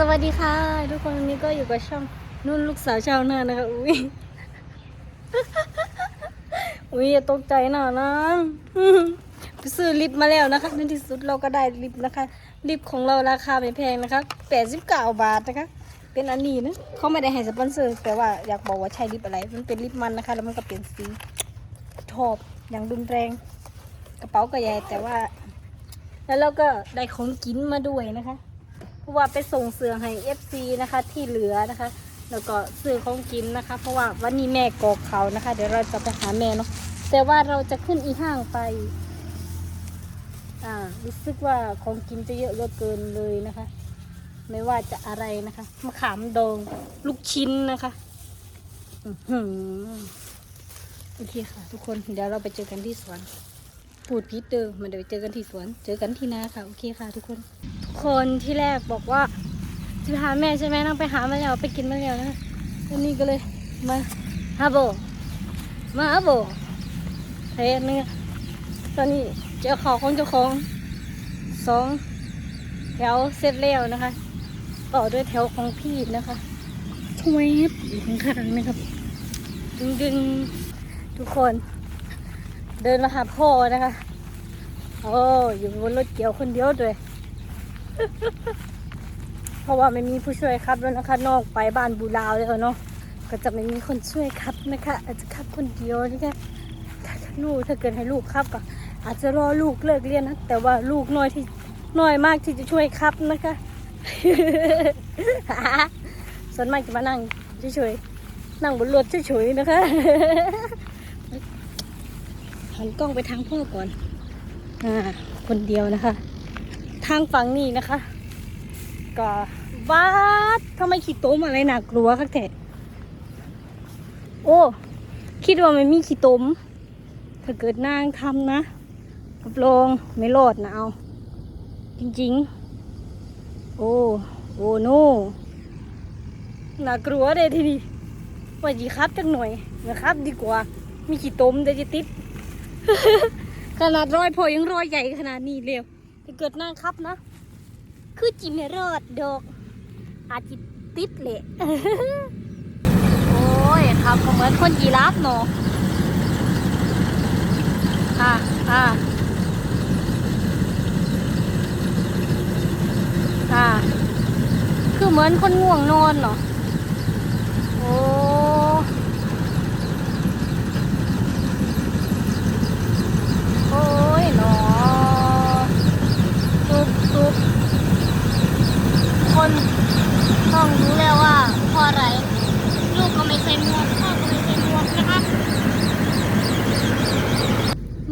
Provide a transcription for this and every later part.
สวัสดีค่ะ ทุกคนวันนี้ก็อยู่กับช่องนุ่นลูกสาวชาวนานะคะ อุ้ยอุ้ยอย่าตกใจหน่อยนะไปซื้อลิปมาแล้วนะคะในที่สุดเราก็ได้ลิปนะคะ ลิปของเราราคาไม่แพงนะคะ89 บาทนะคะ เป็นอันนี้นะเขาไม่ได้ให้สปอนเซอร์แต่ว่าอยากบอกว่าใช้ลิปอะไร มันเป็นลิปมันนะคะ แล้วมันก็เปลี่ยนสีชอบอย่างรุนแรง กระเป๋าก็ใหญ่แต่ว่า แล้วเราก็ได้ของกินมาด้วยนะคะ เพราะว่าไปส่งเสือให้ FC นะคะที่เหลือนะคะ แล้วก็ซื้อของกินนะคะ เพราะว่าวันนี้แม่กอกเขานะคะ เดี๋ยวเราจะไปหาแม่เนาะแต่ว่าเราจะขึ้นอีห้างไป อ่ารู้สึกว่าของกินจะเยอะเหลือเกินเลยนะคะ ไม่ว่าจะอะไรนะคะมะขามดองลูกชิ้นนะคะอือโอเคค่ะ ทุกคนเดี๋ยวเราไปเจอกันที่สวน พูดพิดเดิมมันเดี๋ยวไปเจอกันที่สวน เจอกันที่นาค่ะ โอเคค่ะทุกคน ทุกคนที่แรกบอกว่าจะไปหาแม่ใช่ไหมนั่งไปหามาแล้วไปกินมาแล้วนะวันนี้ก็เลยมาฮาโบ มาฮาโบเฮ้ยนึงตอนนี้เจ้าของของเจ้าของสองแถวเสร็จแล้วนะคะ ต่อด้วยแถวของพี่นะคะทวบอยู่ข้างๆนะครับ ดึงดึงๆทุกคน เดินมาหาพ่อนะคะ โอ้อยู่บนรถเกี่ยวคนเดียวด้วย เพราะว่าไม่มีผู้ช่วยขับแล้วนะคะนอกไปบ้านบูราวเลยเนาะ ก็จะไม่มีคนช่วยขับนะคะ อาจจะขับคนเดียวนะคะถ้าลูกถ้าเกิดให้ลูกขับก็อาจจะรอลูกเลิกเรียนนะ แต่ว่าลูกน้อยที่น้อยมากที่จะช่วยขับนะคะส่วนมากจะมานั่งเฉยๆนั่งบนรถเฉยๆนะคะ หันกล้องไปทางพ่อก่อน อ่า คนเดียวนะคะ ทางฝั่งนี้นะคะ ก็วัดทำไมขี้โต้มอะไรหนักกลัวคักแท้โอ้ คิดว่ามันมีขี้ต้มถ้าเกิดนางทำนะรับรองไม่รอดนะเอา จริงๆ โอ้ โอ้โนน่ากลัวเลยทีนี้ว่าจีคับจังหน่อยนะครับดีกว่า มีขี้ต้มเดี๋ยวจะติด ขนาดรอยพอยังรอยใหญ่ขนาดนี้เร็วถ้าเกิดนั่งครับนะ คือจิไม่รอดดอก อาจจิติดเละโอ้ยครับก็เหมือนคนยีราฟเนาะอ่าอ่าอ่าคือเหมือนคนง่วงนอนเนาะโอ้ โอ้ยหนอตุบตุบคนต้องรู้แล้วว่าเพราะอะไร ลูกก็ไม่ใส่หมวกพ่อก็ไม่ใส่หมวกนะคะ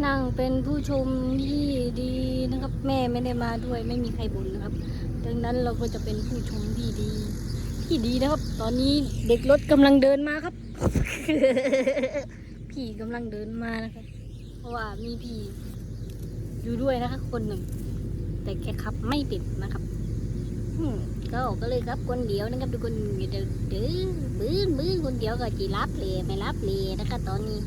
นั่งเป็น ผู้ชมที่ดีนะครับ แม่ไม่ได้มาด้วยไม่มีใครบ่นนะครับ ดังนั้นเราก็จะเป็นผู้ชมที่ดี ที่ดีนะครับ ตอนนี้เด็กรถกำลังเดินมาครับ พี่กำลังเดินมานะครับ เพราะว่ามีพี่อยู่ด้วยนะคะคนหนึ่ง แต่แกขับไม่เป็นนะครับอืมก็ก็เลยครับคนเดียวนะครับทุกคนเดือดื้อบื้นบื้นคนเดียวก็จีรับเลยไม่รับเลยนะคะตอนนี้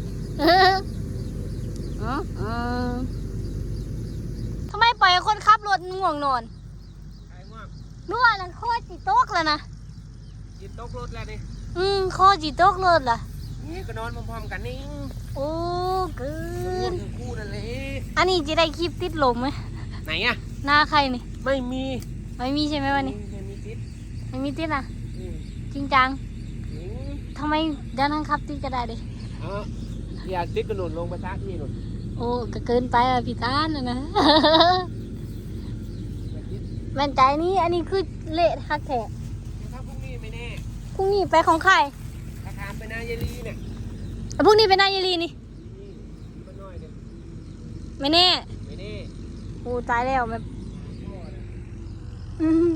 ทำไมปล่อยให้คนขับรถง่วงนอนไอ้ง่วงนวดนั่นโคตรจีโต๊กแล้วนะยินตกรถแล้วนี่อืมโคตรจีโต๊กรถล่ะนี่ก็นอนพร้อมๆกันนี่โอ้เกิง่วนงทั้งคู่นั่นแหละอันนี้จะได้คลิปติดลมไหมไหนอะหน้าใครนี่ไม่มีไม่มีใช่ไหมวันนี้ไม่มีติดไม่มีติดอะอืมจริงจังอืมทำไมด้านข้างขับติดก็ได้ดิอ๋ออยากติดกระโดดลงไปซักที่หนุน โอ้ก็เกินไปอะพี่ตาลนะนะอยากติดแม่นใจนี้อันนี้คือเละฮักแท้นะครับพรุ่งนี้ไม่แน่พรุ่งนี้ไปของใครถ้าถามไปนายายลีเนี่ยอะพรุ่งนี้ไปนายยลีนี่นี่มันน้อยเนี่ยไม่แน่ไม่แน่โอ้ตายแล้วแบบพ่อนะอื้อหือ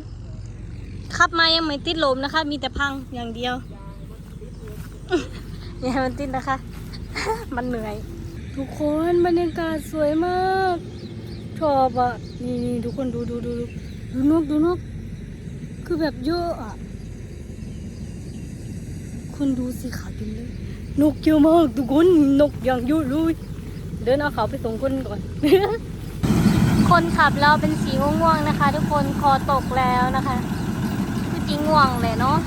ขับมายังไม่ติดลมนะคะ มีแต่พังอย่างเดียวอย่าให้มันติดนะคะ มันเหนื่อย ทุกคนบรรยากาศสวยมากชอบอะนี่นี่ทุกคนดูดูดูดูนกดูนก คือแบบเยอะอะคนดูสิขาเต็มเลยนกเยอะมากทุกคนนกอย่างเยอะเลยเดินเอาเขาไปส่งคนก่อน คนขับเราเป็นสีม่วงๆนะคะ ทุกคนคอตกแล้วนะคะคือจีง่วงเลยเนาะ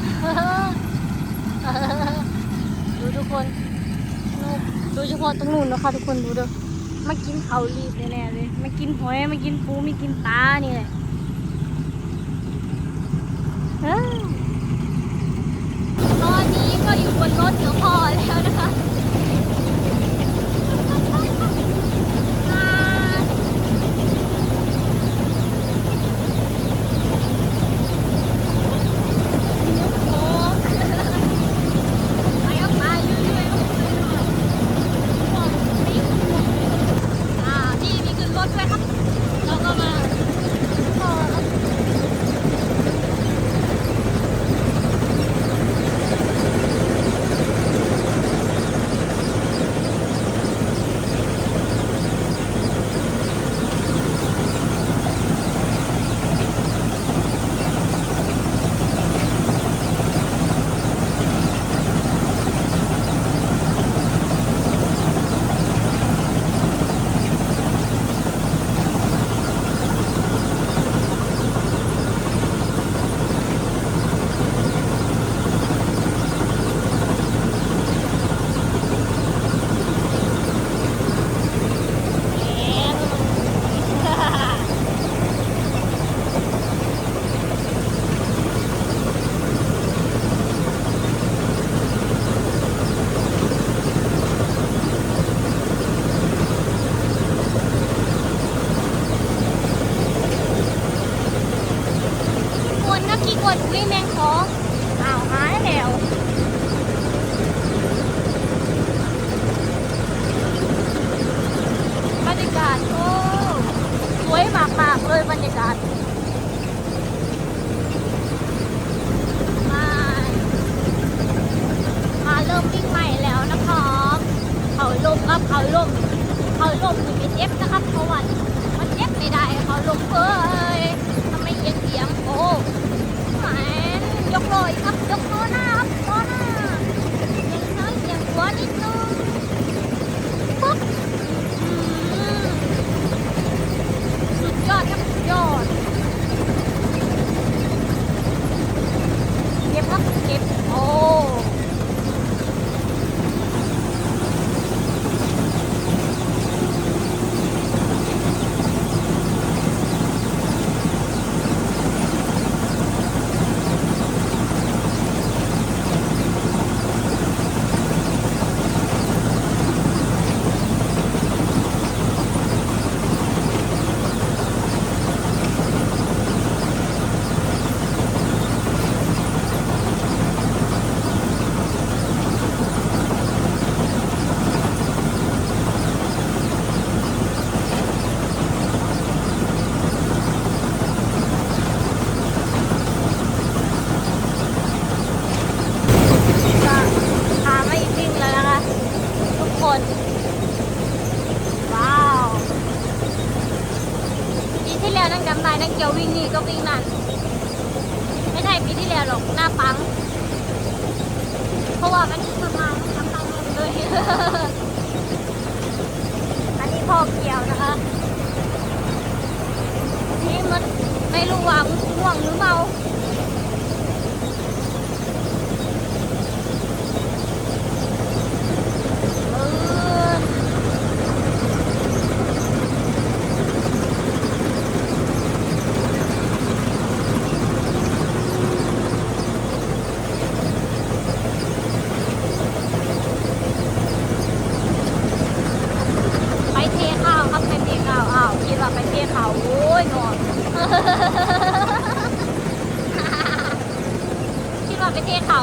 ดูทุกคน โดยเฉพาะตรงนู้นนะคะทุกคนดูเด้อมากินเขารีบแน่ๆเลยมากินหอยมากินปูมากินปลานี่แหละเอ้ยตอนนี้ก็อยู่บนรถเดี๋ยวพอแล้วนะคะอ่า ไปเอาไปเรื่อยๆอ่าพี่มีขึ้นรถด้วยครับ เราก็มาต่อครับ คนก็ขี้กดวิ่งแมงของอ้าวหายแล้วบรรยากาศโอ้สวยมากๆเลยบรรยากาศมามาเริ่มวิ่งใหม่แล้วนะครับเขาลมครับเขาลมเขาลมมันไม่เจ็บนะครับเพราะว่ามันเจ็บไม่ได้เขาลมเอ้ยทำไมเอียงเอียงๆโอ้แหมยกเลยครับยกโอหน้าครับโอหน้าเอียงน้อยเอียงหัวนิดนึงปุ๊บ สุดยอดครับสุดยอด เก็บครับเก็บ โอ้ ก็พามาอีกวิ่งแล้วนะคะ ทุกคน ว้าวปีที่ แล้วนั่งจำได้นั่งเกียววิ่งนี่ก็วิ่งนั่นไม่ใช่ปีที่แล้วหรอกหน้าปัง เพราะว่ามันประมาทำทางเลยอันนี้พ่อเกี่ยวนะคะนี่มันไม่รู้ว่ามันง่วงหรือเมา เออไปเทข้าวครับไปเทข้าวอ้าวคิดว่าไป เทข้าโอ้ยหนอนคิดว่าไปเทข้า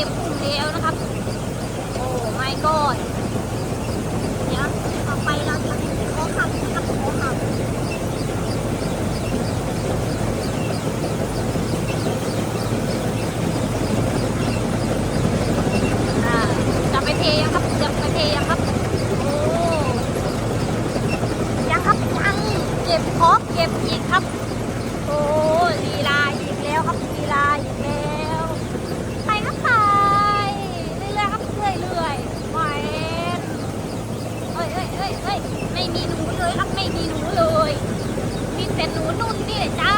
ต็มลุ่มแล้วนะครับ โอ้ไม่กอดเนี่ยต่อไปเราบะขอขับนะครับขอขับจะไปเทยังครับจะไปเทยังครับ โอ้ยังครับยังเก็บครบเก็บอีกครับ โอ้ลีลาอีกแล้วครับลีลาอี เป็นหนูนุ่นนี่เลยจ้า